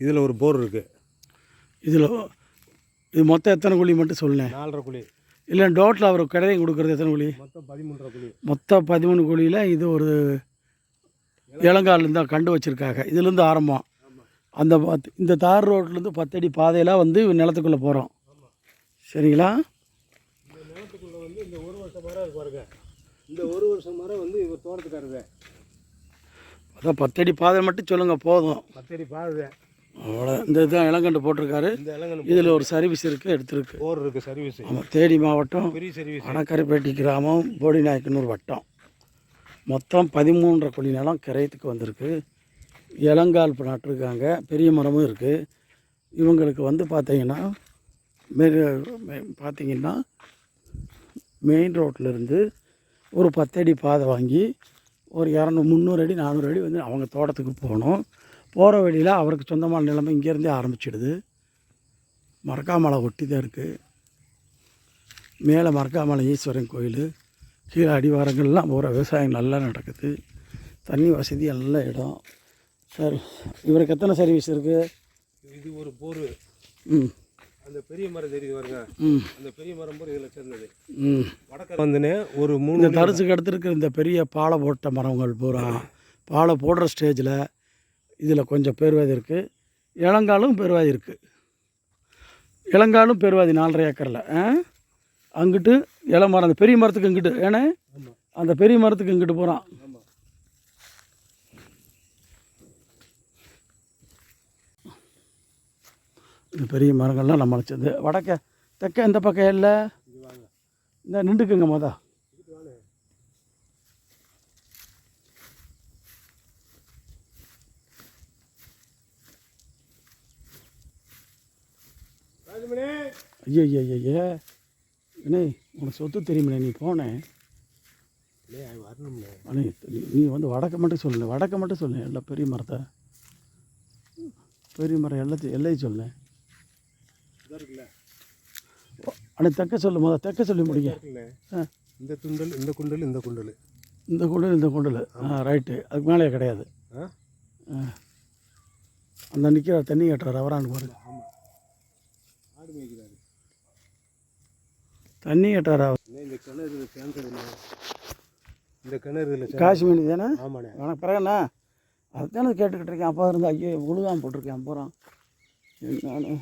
இதில் ஒரு போர் இருக்குது இதில் இது மொத்தம் எத்தனை குழி மட்டும் சொல்லேன் நாலரை குழி. இல்லை டோட்டில் அவர் கடையை கொடுக்குறது எத்தனை குழி? மொத்தம் பதிமூன்றரை குழி. மொத்தம் பதிமூணு குழியில் இது ஒரு இளங்கால்லேருந்து கண்டு வச்சுருக்காங்க. இதுலேருந்து ஆரம்பம். அந்த பத் இந்த தார் ரோட்லேருந்து பத்தடி பாதையெல்லாம் வந்து நிலத்துக்குள்ளே போகிறோம் சரிங்களா? இந்த நிலத்துக்குள்ளே வந்து இந்த ஒரு வருஷம் மரம் பாருங்க. இந்த ஒரு வருஷம் மரம் வந்து இவர் தோட்டத்துக்காரது அதான் பத்தடி பாதை மட்டும் சொல்லுங்கள் போதும். பத்தடி பாருது அவ்வளோ இந்த இதுதான் இளங்கண்டு போட்டிருக்காரு. இந்த இளங்கன்னு இதில் ஒரு சர்வீஸ் இருக்குது எடுத்திருக்கு. போர் இருக்குது சர்வீஸ் ஆமாம் தேனி மாவட்டம் ஃப்ரீ சர்வீஸ் வடக்கரைப்பேட்டை கிராமம் போடிநாயக்கனூர் வட்டம். மொத்தம் பதிமூன்றரை குழி நிலம் கிரயத்துக்கு வந்திருக்கு. இளங்கால் நட்டிருக்காங்க பெரிய மரமும் இருக்குது இவங்களுக்கு வந்து பார்த்தீங்கன்னா மெரு மெ- பார்த்தீங்கன்னா மெயின் ரோட்லேருந்து ஒரு பத்தடி பாதை வாங்கி ஒரு இரநூறு முந்நூறு அடி நானூறு அடி வந்து அவங்க தோட்டத்துக்கு போகணும். போகிற வழியில் அவருக்கு சொந்தமான நிலைமை இங்கேருந்தே ஆரம்பிச்சிடுது. மரக்காமலை ஒட்டி தான் இருக்குது மேலே மரக்காமலை ஈஸ்வரன் கோயில் கீழே அடிவாரங்கள்லாம் பூரா விவசாயம் நல்லா நடக்குது. தண்ணி வசதி நல்ல இடம். சார் இவருக்கு எத்தனை சர்வீஸ் இருக்குது இது ஒரு போர். ம். அந்த பெரிய மரம் தெரியுது பாருங்க. ம். அந்த பெரிய மரம் போர் இதில் சேர்ந்தது. ம். வடக்க வந்துன்னு ஒரு மூணு தரிசுக்கு அடுத்திருக்கிற இந்த பெரிய பாலை போட்ட மரங்கள் பூரா. பாலை போடுற ஸ்டேஜில் இதில் கொஞ்சம் பேர்வாதி இருக்குது இளங்காலும் பேர்வாதி இருக்குது இளங்காலும் பேர்வாதி நாலரை ஏக்கரில் ஆ? அங்கிட்டு இளமரம் அந்த பெரிய மரத்துக்கு இங்கிட்டு ஏன்னா அந்த பெரிய மரத்துக்கு இங்கிட்டு போகிறான் இந்த பெரிய மரங்கள்லாம் நம்ம வச்சது வடக்க தெற்க இந்த பக்கம் இல்லை? இந்த நின்றுக்குங்க மொதல் இது வாங்க ராஜமணி ஐயோ ஐயோ ஐயோ அண்ணே உனக்கு சொத்து தெரியுமிண்ணே நீ போனேன் அண்ணே நீ- வந்து வடக்க மட்டும் சொல்லு வடக்க மட்டும் சொல்லு எல்லாம் பெரிய மரத்தை. பெரிய மரம் எல்லாத்தையும் எல்லையும் சொல்லு. இதாக இருக்குல்ல. அண்ணே தெற்க சொல்லு மொதல் தெற்க சொல்லி முடிங்க. இந்த துண்டல் இந்த குண்டல் இந்த குண்டல். இந்த குண்டல் இந்த குண்டல். ஆ ரைட்டு. அதுக்கு மேலே கிடையாது. ஆ? அந்த நிற்கிற தண்ணி கட்டுறாரு அவரான்னு பாருங்க தண்ணி அண்ணே, இந்த கிணறு சேர்ந்ததுண்ணே இந்த கிணறு இதில் காசு மீன் தானே ஆமாண்ணே. உனக்கு பிறகுண்ணா அதுதானே கேட்டுக்கிட்டு இருக்கேன். அப்பா இருந்து ஐயோ உழுகாம போட்டிருக்கேன் போகிறான் நான்.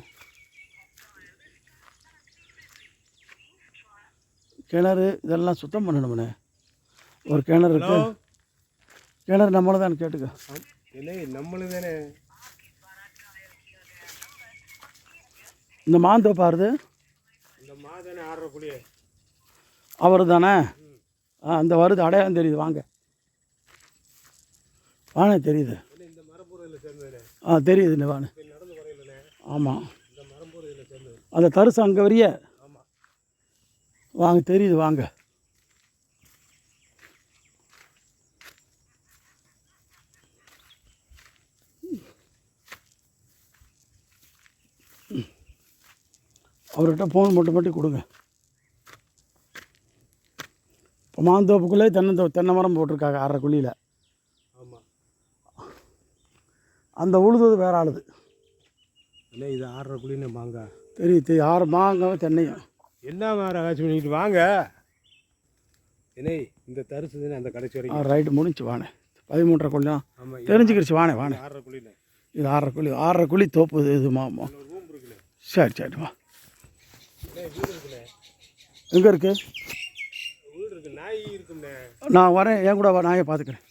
கிணறு இதெல்லாம் சுத்தம் பண்ணணும்ண்ணே. ஒரு கிணறு இருக்கு. கிணறு நம்மளை தான் கேட்டுக்க. இல்லை நம்மளும் தானே. இந்த மாந்தோப்பாருது இந்த மாதானே ஆடுற புளிய அவர் தானே அந்த வருது அடையாளம் தெரியுது வாங்க. வானே தெரியுது. ஆ தெரியுதுண்ணே வானே. ஆமாம் அந்த தரிசு அங்கே வரிய. வாங்க தெரியுது வாங்க. அவர்கிட்ட ஃபோன் மட்டும் மட்டும் கொடுங்க. இப்போ மாந்தோப்புக்குள்ளே தென்னை தென்னை மரம் போட்டிருக்காங்க அரை குழியில். ஆமாம் அந்த உழுது வேற ஆளுது. இல்லை இது ஆடுற புளின்னு வாங்க தெரியுது தெரியும். ஆறு மாங்க தென்னையும். என்ன மாற ஆச்சு பண்ணிட்டு வாங்க. என்ன இந்த தரிசு தானே அந்த கடைசி ஆ வரைக்கும் ரைட்டு முடிஞ்சு வானே பதிமூன்றரை குழிலாம் ஆமாம் தெரிஞ்சுக்கிடுச்சு வானே வானே ஆடுற புளின்னு இது ஆறரை குழி ஆறரை குழி தோப்பு இது மாமா சரி சரி வா இல்லை வீடு இருக்குல்ல எங்கே இருக்கு? நான் வரேன். என் கூட வா நாயை பார்த்துக்கிறேன்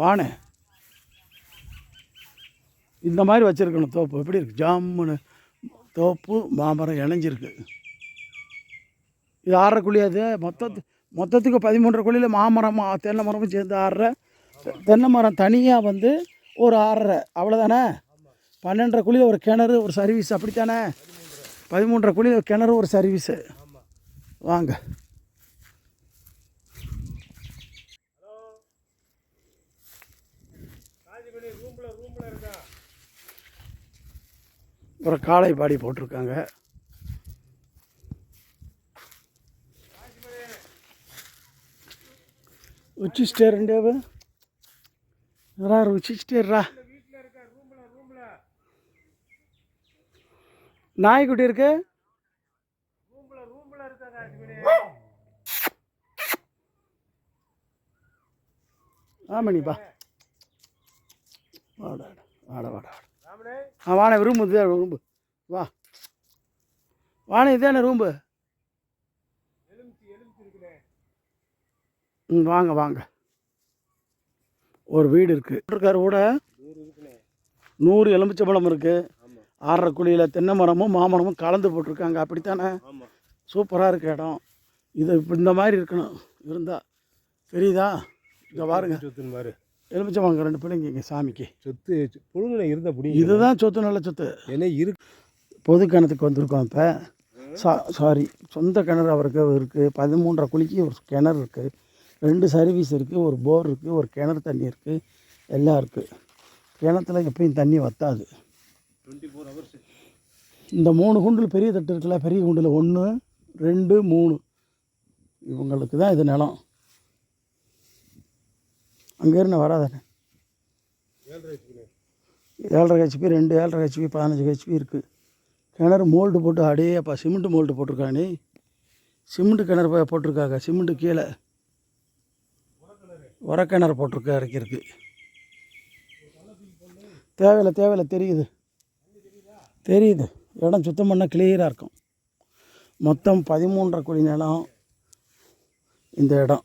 வானே இந்த மாதிரி வச்சுருக்கணும் தோப்பு. எப்படி இருக்கு? ஜாமுன்னு தோப்பு மாமரம் இணைஞ்சிருக்கு. இது ஆறரை குழி அது. மொத்தத்து மொத்தத்துக்கு பதிமூன்றரை குழியில் மாமரம் தென்னை மரமும் சேர்ந்து ஆறரை தென்னை மரம் தனியாக வந்து ஒரு ஆறரை அவ்வளோதானே பன்னெண்டரை குழியில் ஒரு கிணறு ஒரு சர்வீஸ் அப்படித்தானே? பதிமூன்றரை குழியில் ஒரு கிணறு ஒரு சர்வீஸு வாங்க. ஒரு காளை பாடி போட்டிருக்காங்க. உச்சி ஸ்டேர் ரெண்டு விச் ஸ்டேர்ரா நாய்க்குட்டி இருக்கு. ரூமில் ரூமில் இருக்காங்க அஸ்வினி ஆமாணிப்பா வாடா வாடா வாடா வாடா. ஆ வாண ரூம் இதுதான் ரூம்பு வா. வாண இதானே ரூம்பு ம் வாங்க வாங்க. ஒரு வீடு இருக்குது இருக்கார் கூட. நூறு இருக்குண்ணே நூறு இருக்குது ஆறரை குழியில் தென்னை மரமும் மாமரமும் கலந்து போட்டிருக்காங்க. அப்படித்தானே? சூப்பராக இருக்க இடம். இது இப்ப இந்த மாதிரி இருக்கணும். இருந்தால் தெரியுதா இங்கே பாருங்க. எலுமிச்சம்பழம் ரெண்டு பிள்ளைங்க இங்கே சாமிக்கு. சொத்து புழுங்கனை இருந்த புடி இதுதான் சொத்து நல்ல சொத்து. என்ன இருக்கு பொது கிணத்துக்கு வந்திருக்கோம் இப்போ. சா சாரி சொந்த கிணறு அவருக்கு இருக்குது பதிமூன்றரை குழிக்கு ஒரு கிணறு இருக்குது ரெண்டு சர்வீஸ் இருக்குது ஒரு போர் இருக்குது ஒரு கிணறு தண்ணி இருக்குது எல்லாம் இருக்குது கிணத்துல எப்பயும் தண்ணி வத்தாது. டுவெண்ட்டி ஃபோர் ஹவர்ஸ் இந்த மூணு குண்டில் பெரிய தட்டு இருக்குல்ல பெரிய குண்டில் ஒன்று ரெண்டு மூணு. இவங்களுக்கு தான் இது நிலம். அங்கேருந்து வராதானே ஏழரை ஹெச்பி ரெண்டு ஏழரை ஹெச்பி பதினஞ்சு ஹெச்பி இருக்குது கிணறு மோல்டு போட்டு அடையே அப்போ சிமெண்ட் மோல்டு போட்டிருக்கானே சிமெண்ட் கிணறு போய் போட்டிருக்காங்க சிமெண்ட்டு கீழே. உரக்கிணறு போட்டிருக்கா இறக்கிருக்கு தேவையில்லை தேவையில்லை தெரியுது. தெரியுது. இடம் சுத்தம் பண்ணால் கிளியராக இருக்கும். மொத்தம் பதிமூன்றரை குடி நிலம் இந்த இடம்.